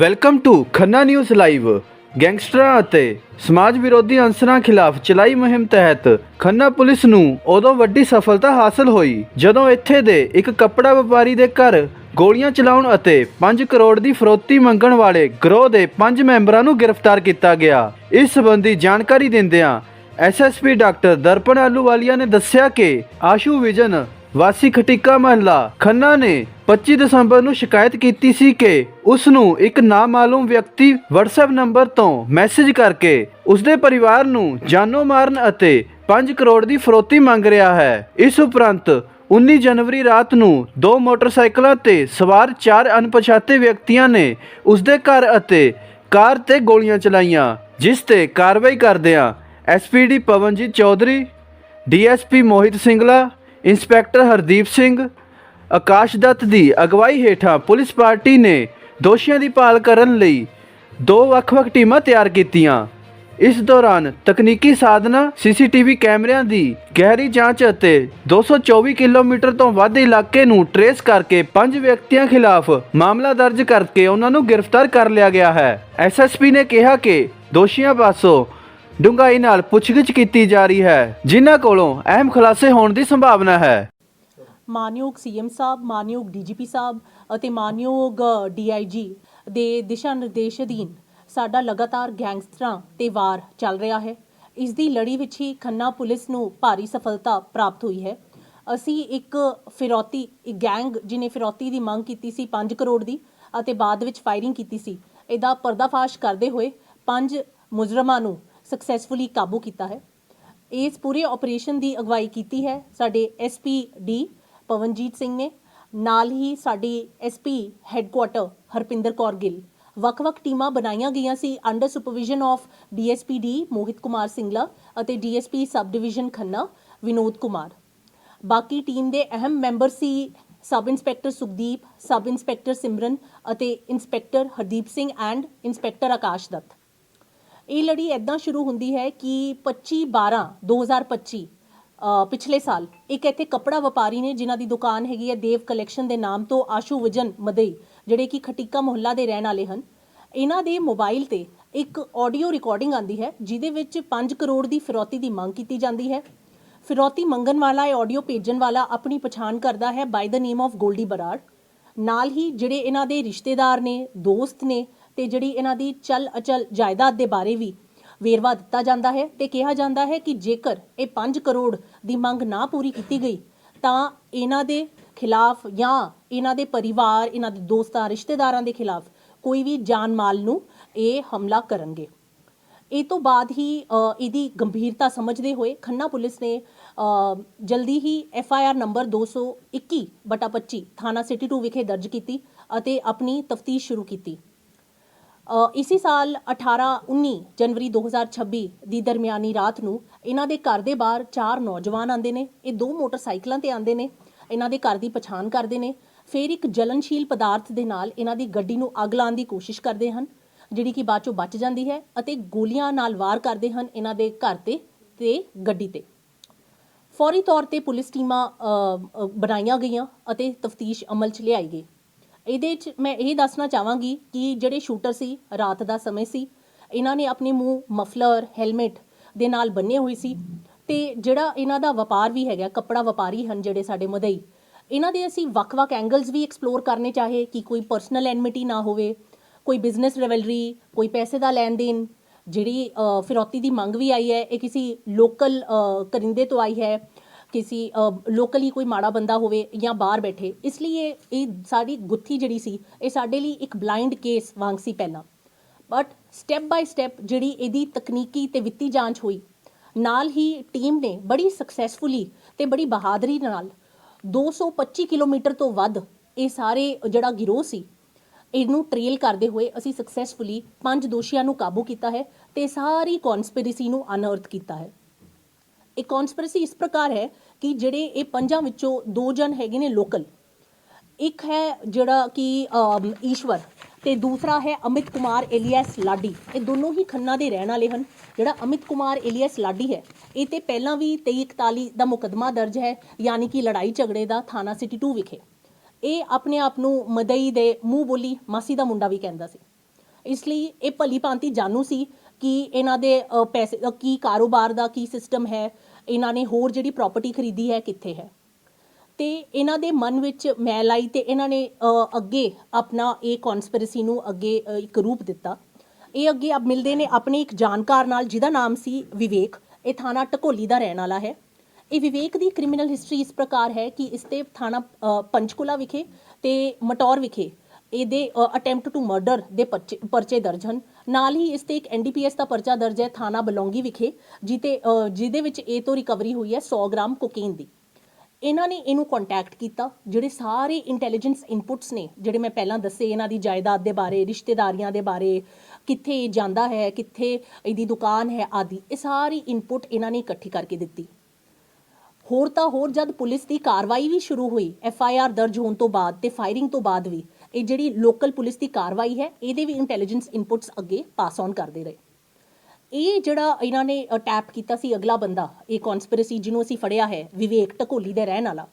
Welcome to Khanna news live ਗੈਂਗਸਟਰਾਂ ਅਤੇ ਸਮਾਜ ਵਿਰੋਧੀ ਅੰਸਰਾਂ ਖਿਲਾਫ ਚਲਾਈ ਮੁਹਿੰਮ ਤਹਿਤ ਖੰਨਾ ਪੁਲਿਸ ਨੂੰ ਉਦੋਂ ਵੱਡੀ ਸਫਲਤਾ ਹਾਸਲ ਹੋਈ ਜਦੋਂ ਇੱਥੇ ਦੇ ਇੱਕ ਕੱਪੜਾ ਵਪਾਰੀ ਦੇ ਘਰ ਗੋਲੀਆਂ ਚਲਾਉਣ ਅਤੇ 5 ਕਰੋੜ ਦੀ ਫਰੋਤੀ ਮੰਗਣ ਵਾਲੇ ਗਰੋਹ ਦੇ 5 ਮੈਂਬਰਾਂ ਨੂੰ ਗ੍ਰਿਫਤਾਰ ਕੀਤਾ ਗਿਆ। ਇਸ ਸੰਬੰਧੀ ਜਾਣਕਾਰੀ ਦਿੰਦਿਆਂ ਐਸਐਸਪੀ ਡਾਕਟਰ ਦਰਪਣ ਆਲੂਵਾਲੀਆ ਨੇ ਦੱਸਿਆ ਕਿ ਆਸ਼ੂ ਵਿਜਨ ਵਾਸੀ ਖਟਿਕਾ ਮਹੱਲਾ ਖੰਨਾ ਨੇ 25 ਦਸੰਬਰ ਨੂੰ ਸ਼ਿਕਾਇਤ ਕੀਤੀ ਸੀ ਕਿ ਉਸ ਨੂੰ ਇੱਕ ਨਾਮਾਲੂਮ ਵਿਅਕਤੀ WhatsApp ਨੰਬਰ ਤੋਂ ਮੈਸੇਜ ਕਰਕੇ ਉਸਦੇ ਪਰਿਵਾਰ ਨੂੰ ਜਾਨੋਂ ਮਾਰਨ ਅਤੇ 5 ਕਰੋੜ ਦੀ ਫਰੋਤੀ ਮੰਗ ਰਿਹਾ ਹੈ। ਇਸ ਉਪਰੰਤ 19 ਜਨਵਰੀ ਰਾਤ ਨੂੰ ਦੋ ਮੋਟਰਸਾਈਕਲਾਂ ਤੇ ਸਵਾਰ ਚਾਰ ਅਣਪਛਾਤੇ ਵਿਅਕਤੀਆਂ ਨੇ ਉਸਦੇ ਘਰ ਅਤੇ ਕਾਰ ਤੇ ਗੋਲੀਆਂ ਚਲਾਈਆਂ, ਜਿਸ ਤੇ ਕਾਰਵਾਈ ਕਰਦਿਆਂ SPD Pawanjeet Chaudhary DSP Mohit Singla, inspector Hardeep Singh Akash Dutt ਦੀ ਅਗਵਾਈ ਹੇਠਾਂ ਪੁਲਿਸ ਪਾਰਟੀ ਨੇ ਦੋਸ਼ੀਆਂ ਦੀ ਭਾਲ ਕਰਨ ਲਈ ਦੋ ਵੱਖ-ਵੱਖ ਟੀਮਾਂ ਤਿਆਰ ਕੀਤੀਆਂ। ਇਸ ਦੌਰਾਨ ਤਕਨੀਕੀ ਸਾਧਨਾ, ਸੀਸੀਟੀਵੀ ਕੈਮਰਿਆਂ ਦੀ ਗਹਿਰੀ ਜਾਂਚ ਅਤੇ 224 ਕਿਲੋਮੀਟਰ ਤੋਂ ਵੱਧ ਇਲਾਕੇ ਨੂੰ ਟਰੇਸ ਕਰਕੇ ਪੰਜ ਵਿਅਕਤੀਆਂ ਖਿਲਾਫ ਮਾਮਲਾ ਦਰਜ ਕਰਕੇ ਉਹਨਾਂ ਨੂੰ ਗ੍ਰਿਫਤਾਰ ਕਰ ਲਿਆ ਗਿਆ ਹੈ। ਐਸਐਸਪੀ ਨੇ ਕਿਹਾ ਕਿ ਦੋਸ਼ੀਆਂ ਪਾਸੋਂ ਡੂੰਘਾਈ ਨਾਲ ਪੁੱਛਗਿੱਛ ਕੀਤੀ ਜਾ ਰਹੀ ਹੈ, ਜਿਨ੍ਹਾਂ ਕੋਲੋਂ ਅਹਿਮ ਖੁਲਾਸੇ ਹੋਣ ਦੀ ਸੰਭਾਵਨਾ ਹੈ। ਮਾਨਯੋਗ ਸੀਐਮ ਸਾਹਿਬ, ਮਾਨਯੋਗ ਡੀਜੀਪੀ ਸਾਹਿਬ ਅਤੇ ਮਾਨਯੋਗ ਡੀਆਈਜੀ ਦੇ ਦਿਸ਼ਾ ਨਿਰਦੇਸ਼ ਅਧੀਨ ਸਾਡਾ ਲਗਾਤਾਰ ਗੈਂਗਸਟਰਾਂ ਤੇ ਵਾਰ ਚੱਲ ਰਿਹਾ ਹੈ। ਇਸ ਦੀ ਲੜੀ ਵਿੱਚ ਹੀ ਖੰਨਾ ਪੁਲਿਸ ਨੂੰ ਭਾਰੀ ਸਫਲਤਾ ਪ੍ਰਾਪਤ ਹੋਈ ਹੈ। ਅਸੀਂ ਇੱਕ ਫਿਰੌਤੀ, ਇੱਕ ਗੈਂਗ ਜਿਨੇ ਫਿਰੌਤੀ ਦੀ ਮੰਗ ਕੀਤੀ ਸੀ 5 ਕਰੋੜ ਦੀ ਅਤੇ ਬਾਅਦ ਵਿੱਚ ਫਾਇਰਿੰਗ ਕੀਤੀ ਸੀ, ਇਹਦਾ ਪਰਦਾਫਾਸ਼ ਕਰਦੇ ਹੋਏ ਪੰਜ ਮੁਜਰਮਾਂ ਨੂੰ ਸਕਸੈਸਫੁਲੀ ਕਾਬੂ ਕੀਤਾ ਹੈ। ਇਸ ਪੂਰੇ ਆਪਰੇਸ਼ਨ ਦੀ ਅਗਵਾਈ ਕੀਤੀ ਹੈ ਸਾਡੇ ਐਸਪੀ ਡੀ ਪਵਨਜੀਤ ਸਿੰਘ ਨੇ ਨਾਲ ਹੀ ਸਾਡੀ ਐਸਪੀ ਹੈੱਡਕੁਆਟਰ ਹਰਪਿੰਦਰ ਕੌਰ ਗਿੱਲ। ਵੱਖ-ਵੱਖ ਟੀਮਾਂ ਬਣਾਈਆਂ ਗਈਆਂ ਸੀ under supervision of DSP D Mohit Kumar Singla ਅਤੇ DSP sub division Khanna Vinod Kumar. ਬਾਕੀ ਟੀਮ ਦੇ ਅਹਿਮ ਮੈਂਬਰ ਸੀ sub inspector Sukhdeep sub inspector Simran ਅਤੇ inspector Hardeep Singh and inspector Akash Dutt. ਇਹ ਲੜੀ ਐਦਾਂ ਸ਼ੁਰੂ ਹੁੰਦੀ ਹੈ ਕਿ 25 12 2025 ਅ, ਪਿਛਲੇ ਸਾਲ ਇੱਕ ਇੱਥੇ ਕੱਪੜਾ ਵਪਾਰੀ ਨੇ ਜਿਨ੍ਹਾਂ ਦੀ ਦੁਕਾਨ ਹੈਗੀ ਹੈ ਦੇਵ ਕਲੈਕਸ਼ਨ ਦੇ ਨਾਮ ਤੋਂ ਆਸ਼ੂ ਵਿਜਨ ਮਦਈ, ਜਿਹੜੇ ਕਿ ਖਟੀਕਾ ਮੁਹੱਲਾ ਦੇ ਰਹਿਣ ਵਾਲੇ ਹਨ। ਇਹਨਾਂ ਦੇ ਮੋਬਾਈਲ ਤੇ ਇੱਕ ਆਡੀਓ ਰਿਕਾਰਡਿੰਗ ਆਂਦੀ ਹੈ, ਜਿਹਦੇ ਵਿੱਚ 5 ਕਰੋੜ ਦੀ ਫਿਰੌਤੀ ਦੀ ਮੰਗ ਕੀਤੀ ਜਾਂਦੀ ਹੈ। ਫਿਰੌਤੀ ਮੰਗਣ ਵਾਲਾ ਇਹ ਆਡੀਓ ਭੇਜਣ ਵਾਲਾ ਆਪਣੀ ਪਛਾਣ ਕਰਦਾ ਹੈ by the name of Goldy Brar. ਨਾਲ ਹੀ ਜਿਹੜੇ ਇਹਨਾਂ ਦੇ ਰਿਸ਼ਤੇਦਾਰ ਨੇ, ਦੋਸਤ ਨੇ ਤੇ ਜਿਹੜੀ ਇਹਨਾਂ ਦੀ ਚਲ ਅਚਲ ਜਾਇਦਾਦ ਦੇ ਬਾਰੇ ਵੀ ਵੇਰਵਾ ਦਿੱਤਾ ਜਾਂਦਾ ਹੈ ਤੇ ਕਿਹਾ ਜਾਂਦਾ ਹੈ ਕਿ ਜੇਕਰ ਇਹ 5 ਕਰੋੜ ਦੀ ਮੰਗ ਨਾ ਪੂਰੀ ਕੀਤੀ ਗਈ, ਤਾਂ ਇਹਨਾਂ ਦੇ ਖਿਲਾਫ ਜਾਂ ਇਹਨਾਂ ਦੇ ਪਰਿਵਾਰ, ਇਹਨਾਂ ਦੇ ਦੋਸਤਾਂ, ਰਿਸ਼ਤੇਦਾਰਾਂ ਦੇ ਖਿਲਾਫ ਕੋਈ ਵੀ ਜਾਨ ਮਾਲ ਨੂੰ ਇਹ ਹਮਲਾ ਕਰਨਗੇ। ਇਹ ਤੋਂ ਬਾਅਦ ਹੀ ਇਹਦੀ ਗੰਭੀਰਤਾ ਸਮਝਦੇ ਹੋਏ ਖੰਨਾ ਪੁਲਿਸ ਨੇ ਜਲਦੀ ਹੀ ਐਫ ਆਈ ਆਰ ਨੰਬਰ 221 ਬਟਾ 25 ਥਾਣਾ ਸਿਟੀ 2 ਵਿਖੇ ਦਰਜ ਕੀਤੀ ਅਤੇ ਆਪਣੀ ਤਫਤੀਸ਼ ਸ਼ੁਰੂ ਕੀਤੀ। ਇਸੀ ਸਾਲ 18 19 ਜਨਵਰੀ 2026 ਦੀ ਦਰਮਿਆਨੀ ਰਾਤ ਨੂੰ ਇਹਨਾਂ ਦੇ ਘਰ ਦੇ ਬਾਹਰ ਚਾਰ ਨੌਜਵਾਨ ਆਂਦੇ ਨੇ, ਇਹ ਦੋ ਮੋਟਰਸਾਈਕਲਾਂ ਤੇ ਆਂਦੇ ਨੇ, ਇਹਨਾਂ ਦੇ ਘਰ ਦੀ ਪਛਾਣ ਕਰਦੇ ਨੇ, ਫਿਰ ਇੱਕ ਜਲਨਸ਼ੀਲ ਪਦਾਰਥ ਦੇ ਨਾਲ ਇਹਨਾਂ ਦੀ ਗੱਡੀ ਨੂੰ ਅੱਗ ਲਾਉਣ ਦੀ ਕੋਸ਼ਿਸ਼ ਕਰਦੇ ਹਨ, ਜਿਹੜੀ ਕਿ ਬਾਅਦ ਚੋਂ ਬਚ ਜਾਂਦੀ ਹੈ ਅਤੇ ਗੋਲੀਆਂ ਨਾਲ ਵਾਰ ਕਰਦੇ ਹਨ ਇਹਨਾਂ ਦੇ ਘਰ ਤੇ ਤੇ ਗੱਡੀ ਤੇ। ਫੌਰੀ ਤੌਰ ਤੇ ਪੁਲਿਸ ਟੀਮਾਂ ਬਣਾਈਆਂ ਗਈਆਂ ਅਤੇ ਤਫਤੀਸ਼ ਅਮਲ 'ਚ ਲਿਆਈ ਗਈ। ਇਹਦੇ 'ਚ ਮੈਂ ਇਹ ਦੱਸਣਾ ਚਾਹਾਂਗੀ ਕਿ ਜਿਹੜੇ ਸ਼ੂਟਰ ਸੀ, ਰਾਤ ਦਾ ਸਮੇਂ ਸੀ, ਇਹਨਾਂ ਨੇ ਆਪਣੇ ਮੂੰਹ ਮਫਲਰ ਹੈਲਮਟ ਦੇ ਨਾਲ ਬੰਨੇ ਹੋਏ ਸੀ ਤੇ ਜਿਹੜਾ ਇਹਨਾਂ ਦਾ ਵਪਾਰ ਵੀ ਹੈਗਾ, ਕੱਪੜਾ ਵਪਾਰੀ ਹਨ ਜਿਹੜੇ ਸਾਡੇ ਮਦਈ, ਇਹਨਾਂ ਦੇ ਅਸੀਂ ਵੱਖ-ਵੱਖ ਐਂਗਲਸ ਵੀ ਐਕਸਪਲੋਰ ਕਰਨੇ ਚਾਹੇ ਕਿ ਕੋਈ ਪਰਸਨਲ ਐਨਮਿਟੀ ਨਾ ਹੋਵੇ, ਕੋਈ ਬਿਜ਼ਨਸ ਰਿਵੈਲਰੀ ਕੋਈ ਪੈਸੇ ਦਾ ਲੈਣ ਦੇਣ ਜਿਹੜੀ ਫਿਰੌਤੀ ਦੀ ਮੰਗ ਵੀ ਆਈ ਹੈ, ਇਹ ਕਿਸੇ ਲੋਕਲ ਕਰਿੰਦੇ ਤੋਂ ਆਈ ਹੈ ਕਿਸੇ ਲੋਕਲੀ ਕੋਈ ਮਾੜਾ ਬੰਦਾ ਹੋਵੇ ਜਾਂ ਬਾਹਰ ਬੈਠੇ, ਇਸ ਲਈ ਇਹ ਇਹ ਸਾਡੀ ਗੁੱਥੀ ਜਿਹੜੀ ਸੀ, ਇਹ ਸਾਡੇ ਲਈ ਇੱਕ ਬਲਾਈਂਡ ਕੇਸ ਵਾਂਗ ਸੀ ਪਹਿਲਾਂ। ਬਟ ਸਟੈਪ ਬਾਈ ਸਟੈਪ ਜਿਹੜੀ ਇਹਦੀ ਤਕਨੀਕੀ ਤੇ ਵਿੱਤੀ ਜਾਂਚ ਹੋਈ, ਨਾਲ ਹੀ ਟੀਮ ਨੇ ਬੜੀ ਸਕਸੈਸਫੁਲੀ ਤੇ ਬੜੀ ਬਹਾਦਰੀ ਨਾਲ 225 ਕਿਲੋਮੀਟਰ ਤੋਂ ਵੱਧ ਇਹ ਸਾਰੇ ਜਿਹੜਾ ਗਿਰੋਹ ਸੀ, ਇਹਨੂੰ ਟ੍ਰੇਲ ਕਰਦੇ ਹੋਏ ਅਸੀਂ ਸਕਸੈਸਫੁਲੀ ਪੰਜ ਦੋਸ਼ੀਆਂ ਨੂੰ ਕਾਬੂ ਕੀਤਾ ਹੈ ਤੇ ਸਾਰੀ ਕਨਸਪੀਰੇਸੀ ਨੂੰ ਅਨਅਰਥ ਕੀਤਾ ਹੈ। ਇਹ ਕਨਸਪੀਰੇਸੀ ਇਸ ਪ੍ਰਕਾਰ ਹੈ ਕਿ ਜਿਹੜੇ ਇਹ ਪੰਜਾਂ ਵਿੱਚੋਂ ਦੋ ਜਣ ਹੈਗੇ ਨੇ ਲੋਕਲ ਇੱਕ ਹੈ ਜਿਹੜਾ ਕਿ ਈਸ਼ਵਰ ਤੇ ਦੂਸਰਾ ਹੈ ਅਮਿਤ ਕੁਮਾਰ ਏਲੀਅਸ ਲਾਡੀ। ਇਹ ਦੋਨੋਂ ਹੀ ਖੰਨਾ ਦੇ ਰਹਿਣ ਵਾਲੇ ਹਨ। ਜਿਹੜਾ ਅਮਿਤ ਕੁਮਾਰ ਏਲੀਅਸ ਲਾਡੀ ਹੈ ਇਹ ਤੇ ਪਹਿਲਾਂ ਵੀ 2341 ਦਾ ਮੁਕੱਦਮਾ ਦਰਜ ਹੈ ਯਾਨੀ ਕਿ ਲੜਾਈ ਝਗੜੇ ਦਾ ਥਾਣਾ ਸਿਟੀ 2 ਵਿਖੇ। ਇਹ ਆਪਣੇ ਆਪ ਨੂੰ ਮਦਈ ਦੇ ਮੂੰਹ ਬੋਲੀ ਮਾਸੀ ਦਾ ਮੁੰਡਾ ਵੀ ਕਹਿੰਦਾ ਸੀ। ਇਸ ਲਈ ਇਹ ਭਲੀ ਭਾਂਤੀ ਜਾਣੂ ਸੀ ਕਿ ਇਹਨਾਂ ਦੇ ਪੈਸੇ ਅ, ਕੀ ਕਾਰੋਬਾਰ ਦਾ ਕੀ ਸਿਸਟਮ ਹੈ ਇਹਨਾਂ ਨੇ ਹੋਰ ਜਿਹੜੀ ਪ੍ਰਾਪਰਟੀ ਖਰੀਦੀ ਹੈ ਕਿੱਥੇ ਹੈ? ਤੇ ਇਹਨਾਂ ਦੇ ਮਨ ਵਿੱਚ ਮੈਲ ਆਈ ਤੇ ਇਹਨਾਂ ਨੇ ਅੱਗੇ ਆਪਣਾ ਇਹ ਕਨਸਪੀਰੇਸੀ ਨੂੰ ਅੱਗੇ ਇੱਕ ਰੂਪ ਦਿੱਤਾ। ਇਹ ਅੱਗੇ ਅਬ ਮਿਲਦੇ ਨੇ ਆਪਣੇ ਇੱਕ ਜਾਣਕਾਰ ਨਾਲ ਜਿਹਦਾ ਨਾਮ ਸੀ ਵਿਵੇਕ। ਇਹ ਥਾਣਾ ਟਕੋਲੀ ਦਾ ਰਹਿਣ ਵਾਲਾ ਹੈ। ਇਹ ਵਿਵੇਕ ਦੀ ਕ੍ਰਿਮੀਨਲ ਹਿਸਟਰੀ ਇਸ ਪ੍ਰਕਾਰ ਹੈ ਕਿ ਇਸ ਤੇ ਥਾਣਾ ਪੰਚਕੁਲਾ ਵਿਖੇ ਤੇ ਮਟੌਰ ਵਿਖੇ ਇਹਦੇ ਅਟੈਂਪਟ ਟੂ ਮਰਡਰ ਦੇ ਪਰਚੇ ਪਰਚੇ ਦਰਜ ਹਨ। ਨਾਲ ਹੀ ਇਸ ਤੇ ਇੱਕ ਐਨਡੀਪੀਐਸ ਦਾ ਪਰਚਾ ਦਰਜ ਹੈ ਥਾਣਾ ਬਲੌਂਗੀ ਵਿਖੇ, ਜਿਤੇ ਜਿਹਦੇ ਵਿੱਚ ਇਹ ਤੋਂ ਰਿਕਵਰੀ ਹੋਈ ਹੈ 100 ਗ੍ਰਾਮ ਕੋਕੇਨ ਦੀ। ਇਹਨਾਂ ਨੇ ਇਹਨੂੰ ਕੰਟੈਕਟ ਕੀਤਾ, ਜਿਹੜੇ ਸਾਰੇ ਇੰਟੈਲੀਜੈਂਸ ਇਨਪੁਟਸ ਨੇ, ਜਿਹੜੇ ਮੈਂ ਪਹਿਲਾਂ ਦੱਸੇ ਇਹਨਾਂ ਦੀ ਜਾਇਦਾਦ ਦੇ ਬਾਰੇ, ਰਿਸ਼ਤੇਦਾਰੀਆਂ ਦੇ ਬਾਰੇ, ਕਿੱਥੇ ਇਹ ਜਾਂਦਾ ਹੈ, ਕਿੱਥੇ ਇਹਦੀ ਦੁਕਾਨ ਹੈ ਆਦਿ, ਇਹ ਸਾਰੀ ਇਨਪੁਟ ਇਹਨਾਂ ਨੇ ਇਕੱਠੀ ਕਰਕੇ ਦਿੱਤੀ। ਹੋਰ ਤਾਂ ਹੋਰ ਜਦ ਪੁਲਿਸ ਦੀ ਕਾਰਵਾਈ ਵੀ ਸ਼ੁਰੂ ਹੋਈ ਐਫ ਆਈ ਆਰ ਦਰਜ ਹੋਣ ਤੋਂ ਬਾਅਦ ਤੇ ਫਾਇਰਿੰਗ ਤੋਂ ਬਾਅਦ ਵੀ ਇਹ ਜਿਹੜੀ ਲੋਕਲ ਪੁਲਿਸ ਦੀ ਕਾਰਵਾਈ ਹੈ ਇਹਦੇ ਵੀ ਇੰਟੈਲੀਜੈਂਸ ਇਨਪੁਟਸ ਅੱਗੇ ਪਾਸ ਔਨ ਕਰਦੇ ਰਹੇ। ਇਹ ਜਿਹੜਾ ਇਹਨਾਂ ਨੇ ਟੈਪ ਕੀਤਾ ਸੀ ਅਗਲਾ ਬੰਦਾ ਇਹ ਕਨਸਪੀਰੇਸੀ ਜਿਹਨੂੰ ਅਸੀਂ ਫੜਿਆ ਹੈ ਵਿਵੇਕ ਢਕੋਲੀ ਦੇ ਰਹਿਣ ਵਾਲਾ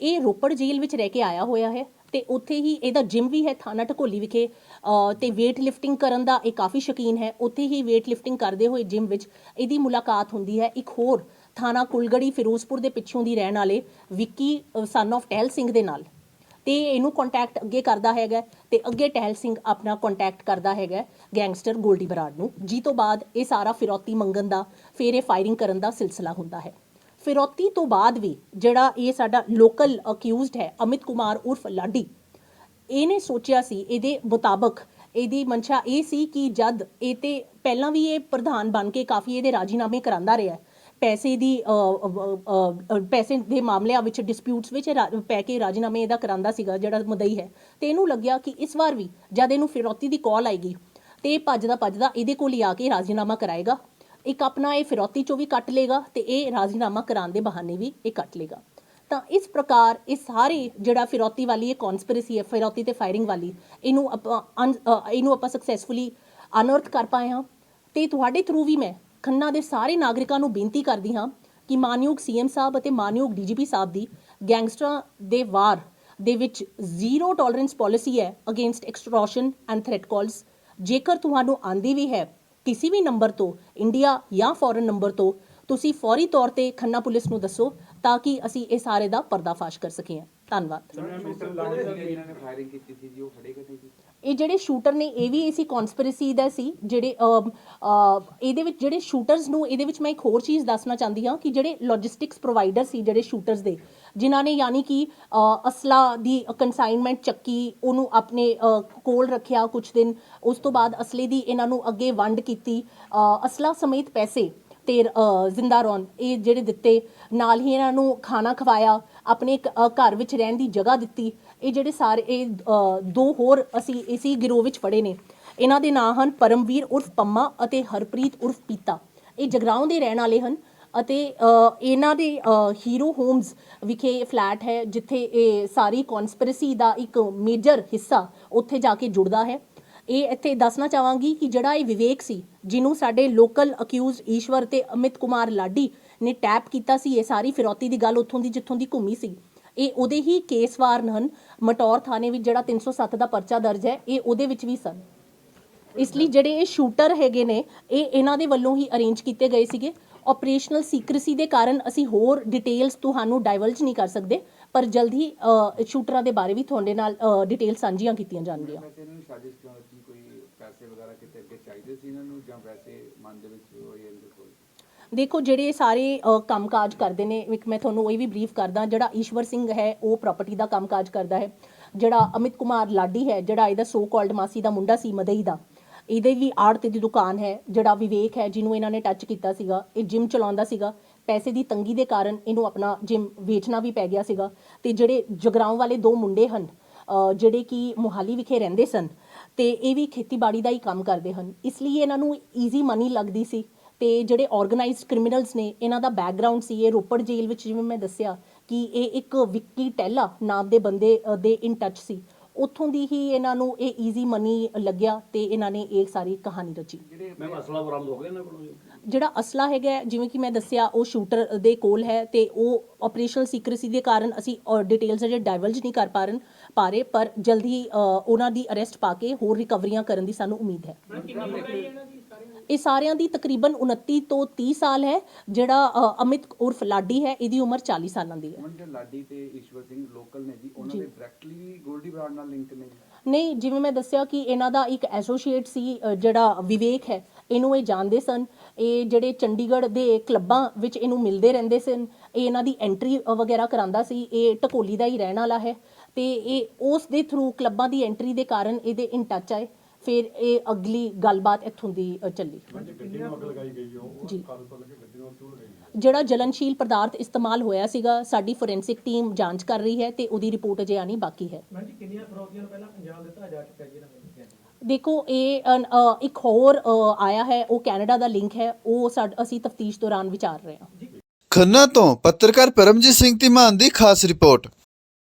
ਇਹ ਰੋਪੜ ਜੇਲ੍ਹ ਵਿੱਚ ਰਹਿ ਕੇ ਆਇਆ ਹੋਇਆ ਹੈ ਤੇ ਉੱਥੇ ਹੀ ਇਹਦਾ ਜਿਮ ਵੀ ਹੈ ਥਾਣਾ ਢਕੋਲੀ ਵਿਖੇ ਅ, ਤੇ weight lifting ਕਰਨ ਦਾ ਇਹ ਕਾਫੀ ਸ਼ੌਕੀਨ ਹੈ। ਉੱਥੇ ਹੀ weight lifting ਕਰਦੇ ਹੋਏ ਜਿਮ ਵਿੱਚ ਇਹਦੀ ਮੁਲਾਕਾਤ ਹੁੰਦੀ ਹੈ ਇੱਕ ਹੋਰ ਥਾਣਾ ਕੁਲਗੜੀ ਫਿਰੋਜ਼ਪੁਰ ਦੇ ਪਿੱਛੋਂ ਦੀ ਰਹਿਣ ਵਾਲੇ ਵਿੱਕੀ ਸਨ of ਟਹਿਲ ਸਿੰਘ ਦੇ ਨਾਲ। ਤੇ ਇਹਨੂੰ ਕੰਟੈਕਟ ਅੱਗੇ ਕਰਦਾ ਹੈਗਾ ਤੇ ਅੱਗੇ ਟਹਿਲ ਸਿੰਘ ਆਪਣਾ ਕੰਟੈਕਟ ਕਰਦਾ ਹੈਗਾ ਗੈਂਗਸਟਰ ਗੋਲਡੀ ਬਰਾੜ ਨੂੰ। ਜੀ ਤੋਂ ਬਾਅਦ ਇਹ ਸਾਰਾ ਫਿਰੌਤੀ ਮੰਗਣ ਦਾ, ਫਿਰ ਇਹ ਫਾਇਰਿੰਗ ਕਰਨ ਦਾ ਸਿਲਸਿਲਾ ਹੁੰਦਾ ਹੈ। ਫਿਰੌਤੀ ਤੋਂ ਬਾਅਦ ਵੀ ਜਿਹੜਾ ਇਹ ਸਾਡਾ ਲੋਕਲ ਅਕਿਊਜ਼ਡ ਹੈ, ਅਮਿਤ ਕੁਮਾਰ ਉਰਫ ਲਾਡੀ, ਇਹਨੇ ਸੋਚਿਆ ਸੀ ਇਹਦੇ ਮੁਤਾਬਕ ਇਹਦੀ ਮਨਸ਼ਾ ਇਹ ਸੀ ਕਿ ਜਦ ਇਹ ਤੇ ਪਹਿਲਾਂ ਵੀ ਇਹ ਪ੍ਰਧਾਨ ਬਣ ਕੇ ਕਾਫੀ ਇਹਦੇ ਰਾਜੀਨਾਮੇ ਕਰਾਂਦਾ ਰਿਹਾ ਪੈਸੇ ਦੀ ਪੈਸੇ ਦੇ ਮਾਮਲਿਆਂ ਵਿੱਚ ਡਿਸਪਿਊਟਸ ਵਿੱਚ ਪੈ ਕੇ ਰਾਜੀਨਾਮੇ ਇਹਦਾ ਕਰਾਂਦਾ ਸੀਗਾ, ਜਿਹੜਾ ਮਦਈ ਹੈ। ਤੇ ਇਹਨੂੰ ਲੱਗਿਆ ਕਿ ਇਸ ਵਾਰ ਵੀ ਜਦ ਇਹਨੂੰ ਫਿਰੌਤੀ ਦੀ ਕਾਲ ਆਏਗੀ, ਤੇ ਇਹ ਭੱਜਦਾ ਭੱਜਦਾ ਇਹਦੇ ਕੋਲ ਹੀ ਆ ਕੇ ਰਾਜੀਨਾਮਾ ਕਰਾਏਗਾ। ਇੱਕ ਆਪਣਾ ਇਹ ਫਿਰੌਤੀ ਚੋਂ ਵੀ ਕੱਟ ਲੇਗਾ ਤੇ ਇਹ ਰਾਜੀਨਾਮਾ ਕਰਾਉਣ ਦੇ ਬਹਾਨੇ ਵੀ ਇਹ ਕੱਟ ਲੇਗਾ ਤਾਂ ਇਸ ਪ੍ਰਕਾਰ ਇਹ ਸਾਰੇ ਜਿਹੜਾ ਫਿਰੌਤੀ ਵਾਲੀ, ਇਹ ਕਨਸਪੀਰੇਸੀ ਹੈ, ਫਿਰੌਤੀ ਤੇ ਫਾਇਰਿੰਗ ਵਾਲੀ, ਇਹਨੂੰ ਆਪਾਂ ਇਹਨੂੰ ਆਪਾਂ ਸਕਸੈਸਫੁਲੀ ਅਨਅਰਥ ਕਰ ਪਾਏ ਹਾਂ। ਤੇ ਤੁਹਾਡੇ ਥਰੂ ਵੀ ਮੈਂ ਖੰਨਾ ਦੇ ਸਾਰੇ ਨਾਗਰਿਕਾਂ ਨੂੰ ਬੇਨਤੀ ਕਰਦੀ ਹਾਂ ਕਿ ਮਾਨਯੋਗ ਸੀਐਮ ਸਾਹਿਬ ਅਤੇ ਮਾਨਯੋਗ ਡੀਜੀਪੀ ਸਾਹਿਬ ਦੀ ਗੈਂਗਸਟਰਾਂ ਦੇ ਵਾਰ ਦੇ ਵਿੱਚ ਜ਼ੀਰੋ ਟੋਲਰੈਂਸ ਪਾਲਿਸੀ ਹੈ against extortion and threat calls ਜੇਕਰ ਤੁਹਾਨੂੰ ਆਂਦੀ ਵੀ ਹੈ ਕਿਸੇ ਵੀ ਨੰਬਰ ਤੋਂ ਇੰਡੀਆ ਜਾਂ ਫੋਰਨ ਨੰਬਰ ਤੋਂ, ਤੁਸੀਂ ਫੌਰੀ ਤੌਰ ਤੇ ਖੰਨਾ ਪੁਲਿਸ ਨੂੰ ਦੱਸੋ ਤਾਂ ਕਿ ਅਸੀਂ ਇਹ ਸਾਰੇ ਦਾ ਪਰਦਾਫਾਸ਼ ਕਰ ਸਕੀਏ। ਧੰਨਵਾਦ। ਸ਼ੂਟਰ ਲਾਣੇ ਸੀ ਇਹਨਾਂ ਨੇ ਫਾਇਰਿੰਗ ਕੀਤੀ ਸੀ ਜੀ, ਉਹ ਫੜੇ ਗਏ ਜੀ? ਇਹ ਜਿਹੜੇ ਸ਼ੂਟਰ ਨੇ ਇਹ ਵੀ ਇਸੀ ਕਨਸਪੀਰੇਸੀ ਦਾ ਸੀ ਜਿਹੜੇ ਇਹਦੇ ਵਿੱਚ ਜਿਹੜੇ ਸ਼ੂਟਰਸ ਨੂੰ ਇਹਦੇ ਵਿੱਚ ਮੈਂ ਇੱਕ ਹੋਰ ਚੀਜ਼ ਦੱਸਣਾ ਚਾਹੁੰਦੀ ਹਾਂ ਕਿ ਜਿਹੜੇ ਲੌਜਿਸਟਿਕਸ ਪ੍ਰੋਵਾਈਡਰ ਸੀ ਜਿਹੜੇ ਸ਼ੂਟਰਸ ਦੇ ਜਿਨ੍ਹਾਂ ਨੇ ਯਾਨੀ ਕਿ ਅ, ਅਸਲਾ ਦੀ ਕੰਸਾਈਨਮੈਂਟ ਚੱਕੀ ਉਹਨੂੰ ਆਪਣੇ ਕੋਲ ਰੱਖਿਆ ਕੁਝ ਦਿਨ ਉਸ ਤੋਂ ਬਾਅਦ ਅਸਲੇ ਦੀ ਇਹਨਾਂ ਨੂੰ ਅੱਗੇ ਵੰਡ ਕੀਤੀ ਅ, ਅਸਲਾ ਸਮੇਤ ਪੈਸੇ ਤੇ ਜ਼ਿੰਦਾ ਰੌਨ ਇਹ ਜਿਹੜੇ ਦਿੱਤੇ ਨਾਲ ਹੀ ਇਹਨਾਂ ਨੂੰ ਖਾਣਾ ਖਵਾਇਆ ਆਪਣੇ ਇੱਕ, ਘਰ ਵਿੱਚ ਰਹਿਣ ਦੀ ਜਗ੍ਹਾ ਦਿੱਤੀ ਇਹ ਜਿਹੜੇ ਸਾਰੇ, ਇਹ ਦੋ ਹੋਰ ਅਸੀਂ ਇਸੀ ਗਿਰੋਹ ਵਿੱਚ ਫੜੇ ਨੇ। ਇਹਨਾਂ ਦੇ ਨਾਂ ਹਨ ਪਰਮਵੀਰ ਉਰਫ ਪੰਮਾ ਅਤੇ ਹਰਪ੍ਰੀਤ ਉਰਫ ਪੀਤਾ। ਇਹ ਜਗਰਾਉਂ ਦੇ ਰਹਿਣ ਵਾਲੇ ਹਨ ਅਤੇ ਇਹਨਾਂ ਦੇ ਹੀਰੋ ਹੋਮਸ ਵਿਖੇ ਫਲੈਟ ਹੈ, ਜਿੱਥੇ ਇਹ ਸਾਰੀ ਕਨਸਪੀਰੇਸੀ ਦਾ ਇੱਕ ਮੇਜਰ ਹਿੱਸਾ ਉੱਥੇ ਜਾ ਕੇ ਜੁੜਦਾ ਹੈ। ਇਹ ਇੱਥੇ ਦੱਸਣਾ ਚਾਹਾਂਗੀ ਕਿ ਜਿਹੜਾ ਇਹ ਵਿਵੇਕ ਸੀ, ਜਿਹਨੂੰ ਸਾਡੇ ਲੋਕਲ ਅਕਿਊਜ਼ ਈਸ਼ਵਰ ਤੇ ਅਮਿਤ ਕੁਮਾਰ ਲਾਡੀ ਨੇ ਟੈਪ ਕੀਤਾ ਸੀ, ਇਹ ਸਾਰੀ ਫਿਰੌਤੀ ਦੀ ਗੱਲ ਉੱਥੋਂ ਦੀ ਜਿੱਥੋਂ ਦੀ ਘੁੰਮੀ ਸੀ। ਇਹ ਉਹਦੇ ਹੀ ਕੇਸਵਾਰ ਹਨ। ਮਟੌਰ ਥਾਣੇ ਵਿੱਚ ਜਿਹੜਾ 307 ਦਾ ਪਰਚਾ ਦਰਜ ਹੈ, ਇਹ ਉਹਦੇ ਵਿੱਚ ਵੀ ਸਨ। ਇਸ ਲਈ ਜਿਹੜੇ ਇਹ ਸ਼ੂਟਰ ਹੈਗੇ ਨੇ, ਇਹ ਇਹਨਾਂ ਦੇ ਵੱਲੋਂ ਹੀ ਅਰੇਂਜ ਕੀਤੇ ਗਏ ਸੀਗੇ। ਆਪਰੇਸ਼ਨਲ ਸੀਕ੍ਰੇਸੀ ਦੇ ਕਾਰਨ ਅਸੀਂ ਹੋਰ ਡਿਟੇਲਸ ਤੁਹਾਨੂੰ ਡਾਈਵਲਜ ਨਹੀਂ ਕਰ ਸਕਦੇ, ਪਰ ਜਲਦ ਹੀ ਸ਼ੂਟਰਾਂ ਦੇ ਬਾਰੇ ਵੀ ਤੁਹਾਡੇ ਨਾਲ ਡਿਟੇਲ ਸਾਂਝੀਆਂ ਕੀਤੀਆਂ ਜਾਣਗੀਆਂ। ਪੈਸੇ ਵਗੈਰਾ ਕਿਤੇ ਅੱਗੇ ਚਾਹੀਦੇ ਸੀ ਇਹਨਾਂ ਨੂੰ ਜਾਂ ਵੈਸੇ ਮਨ ਦੇ ਵਿੱਚ ਹੋਈ ਦੇਖੋ ਜਿਹੜੇ ਸਾਰੇ ਅ, ਕੰਮਕਾਜ ਕਰਦੇ ਨੇ ਇੱਕ ਮੈਂ ਤੁਹਾਨੂੰ ਇਹ ਵੀ ਬਰੀਫ ਕਰਦਾ ਜਿਹੜਾ ਈਸ਼ਵਰ ਸਿੰਘ ਹੈ ਉਹ ਪ੍ਰਾਪਰਟੀ ਦਾ ਕੰਮਕਾਜ ਕਰਦਾ ਹੈ। ਜਿਹੜਾ ਅਮਿਤ ਕੁਮਾਰ ਲਾਡੀ ਹੈ ਜਿਹੜਾ ਇਹਦਾ ਸੋ ਕਾਲਡ ਮਾਸੀ ਦਾ ਮੁੰਡਾ ਸੀ ਮਦਈ ਦਾ। ਇਹਦੇ ਵੀ ਆੜਤ ਦੀ ਦੁਕਾਨ ਹੈ ਜਿਹੜਾ ਵਿਵੇਕ ਹੈ ਜਿਹਨੂੰ ਇਹਨਾਂ ਨੇ ਟੱਚ ਕੀਤਾ ਸੀਗਾ। ਇਹ ਜਿਮ ਚਲਾਉਂਦਾ ਸੀਗਾ। ਪੈਸੇ ਦੀ ਤੰਗੀ ਦੇ ਕਾਰਨ ਇਹਨੂੰ ਆਪਣਾ ਜਿਮ ਵੇਚਣਾ ਵੀ ਪੈ ਗਿਆ ਸੀਗਾ। ਤੇ ਜਿਹੜੇ ਜਗਰਾਉਂ ਵਾਲੇ ਦੋ ਮੁੰਡੇ ਹਨ ਜਿਹੜੇ ਕਿ ਮੁਹਾਲੀ ਵਿਖੇ ਰਹਿੰਦੇ ਸਨ ਤੇ ਇਹ ਵੀ ਖੇਤੀਬਾੜੀ ਦਾ ਹੀ ਕੰਮ ਕਰਦੇ ਹਨ। ਇਸ ਲਈ ਇਹਨਾਂ ਨੂੰ ਈਜ਼ੀ ਮਨੀ ਲੱਗਦੀ ਸੀ। ਤੇ ਜਿਹੜੇ ਆਰਗੇਨਾਈਜ਼ਡ ਕ੍ਰਿਮੀਨਲਸ ਨੇ ਇਹਨਾਂ ਦਾ ਬੈਕਗ੍ਰਾਉਂਡ ਸੀ ਇਹ ਰੋਪੜ ਜੇਲ੍ਹ ਵਿੱਚ ਜਿਵੇਂ ਮੈਂ ਦੱਸਿਆ ਕਿ ਇਹ ਇੱਕ ਵਿੱਕੀ ਟੈਲਾ ਨਾਮ ਦੇ ਬੰਦੇ ਦੇ ਇਨ ਟੱਚ ਸੀ। ਉੱਥੋਂ ਦੀ ਹੀ ਇਹਨਾਂ ਨੂੰ ਇਹ ਈਜ਼ੀ ਮਨੀ ਲੱਗਿਆ ਤੇ ਇਹਨਾਂ ਨੇ ਇਹ ਸਾਰੀ ਕਹਾਣੀ ਰਚੀ। ਮੈਂ ਅਸਲਾ ਬਰਾਮਦ ਹੋ ਗਿਆ ਇਹਨਾਂ ਕੋਲੋਂ। ਜਿਹੜਾ ਅਸਲਾ ਹੈਗਾ ਜਿਵੇਂ ਕਿ ਮੈਂ ਦੱਸਿਆ ਉਹ ਸ਼ੂਟਰ ਦੇ ਕੋਲ ਹੈ ਤੇ ਉਹ ਆਪਰੇਸ਼ਨਲ ਸੀਕ੍ਰੇਸੀ ਦੇ ਕਾਰਨ ਅਸੀਂ ਡਿਟੇਲਸ ਅਜੇ ਡਾਈਵਲਜ ਨਹੀਂ ਕਰ ਪਾ ਰਹੇ ਪਾ ਰਹੇ ਪਰ ਜਲਦੀ ਉਹਨਾਂ ਦੀ ਅਰੈਸਟ ਪਾ ਕੇ ਹੋਰ ਰਿਕਵਰੀਆਂ ਕਰਨ ਦੀ ਸਾਨੂੰ ਉਮੀਦ ਹੈ। ਇਹ ਸਾਰਿਆਂ ਦੀ ਤਕਰੀਬਨ 29 ਤੋਂ 30 ਸਾਲ ਹੈ ਜਿਹੜਾ ਅ, ਅਮਿਤ ਉਰਫ ਲਾਡੀ ਹੈ ਇਹਦੀ ਉਮਰ 40 ਸਾਲਾਂ ਦੀ ਹੈ। ਜਿਹੜੇ ਲਾਡੀ ਤੇ ਈਸ਼ਵਰ ਸਿੰਘ ਲੋਕਲ ਨੇ ਜੀ ਉਹਨਾਂ ਦੇ ਡਾਇਰੈਕਟਲੀ ਗੋਲਡੀ ਬਰਾੜ ਨਾਲ ਲਿੰਕ ਨੇ ਨਹੀਂ ਜਿਵੇਂ ਮੈਂ ਦੱਸਿਆ ਕਿ ਇਹਨਾਂ ਦਾ ਇੱਕ ਐਸੋਸੀਏਟ ਸੀ ਅ, ਜਿਹੜਾ ਵਿਵੇਕ ਹੈ ਇਹਨੂੰ ਇਹ ਜਾਣਦੇ ਸਨ। ਇਹ ਜਿਹੜੇ ਚੰਡੀਗੜ੍ਹ ਦੇ ਕਲੱਬਾਂ ਵਿੱਚ ਇਹਨੂੰ ਮਿਲਦੇ ਰਹਿੰਦੇ ਸਨ। ਇਹ ਇਹਨਾਂ ਦੀ ਐਂਟਰੀ ਵਗੈਰਾ ਕਰਾਂਦਾ ਸੀ। ਇਹ ਟਕੋਲੀ ਦਾ ਹੀ ਰਹਿਣ ਵਾਲਾ ਹੈ। ਤੇ ਇਹ ਉਸ ਦੇ ਥਰੂ ਕਲੱਬਾਂ ਦੀ ਐਂਟਰੀ ਦੇ ਕਾਰਨ ਇਹਦੇ ਇਨ ਟੱਚ ਆਏ। ਫਿਰ ਇਹ ਅਗਲੀ ਗੱਲਬਾਤ ਇੱਥੋਂ ਦੀ ਅ, ਚੱਲੀ। ਜੀ। ਜਿਹੜਾ ਜਲਨਸ਼ੀਲ ਪਦਾਰਥ ਇਸਤੇਮਾਲ ਹੋਇਆ ਸੀਗਾ ਸਾਡੀ ਫੋਰੈਂਸਿਕ ਟੀਮ ਜਾਂਚ ਕਰ ਰਹੀ ਹੈ ਤੇ ਉਹਦੀ ਰਿਪੋਰਟ ਅਜੇ ਆਣੀ ਬਾਕੀ ਹੈ। ਮੈਂ ਜੀ ਕਿੰਨੀਆਂ ਫਰੋਤੀਆਂ ਨੂੰ ਪਹਿਲਾਂ ਅੰਜਾਮ ਦਿੱਤਾ ਜਾ ਚੁੱਕਾ ਜੀ ਇਹਨਾਂ ਨੂੰ ਦੇਖੋ ਇਹ ਅਨ- ਅ, ਇੱਕ ਹੋਰ ਅ, ਆਇਆ ਹੈ ਉਹ ਕੈਨੇਡਾ ਦਾ ਲਿੰਕ ਹੈ ਉਹ ਸਾਡ- ਅਸੀਂ ਤਫਤੀਸ਼ ਦੌਰਾਨ ਵਿਚਾਰ ਰਹੇ ਹਾਂ। ਖੰਨਾ ਤੋਂ ਪੱਤਰਕਾਰ ਪਰਮਜੀਤ ਸਿੰਘ ਧੀਮਾਨ ਦੀ ਖਾਸ ਰਿਪੋਰਟ।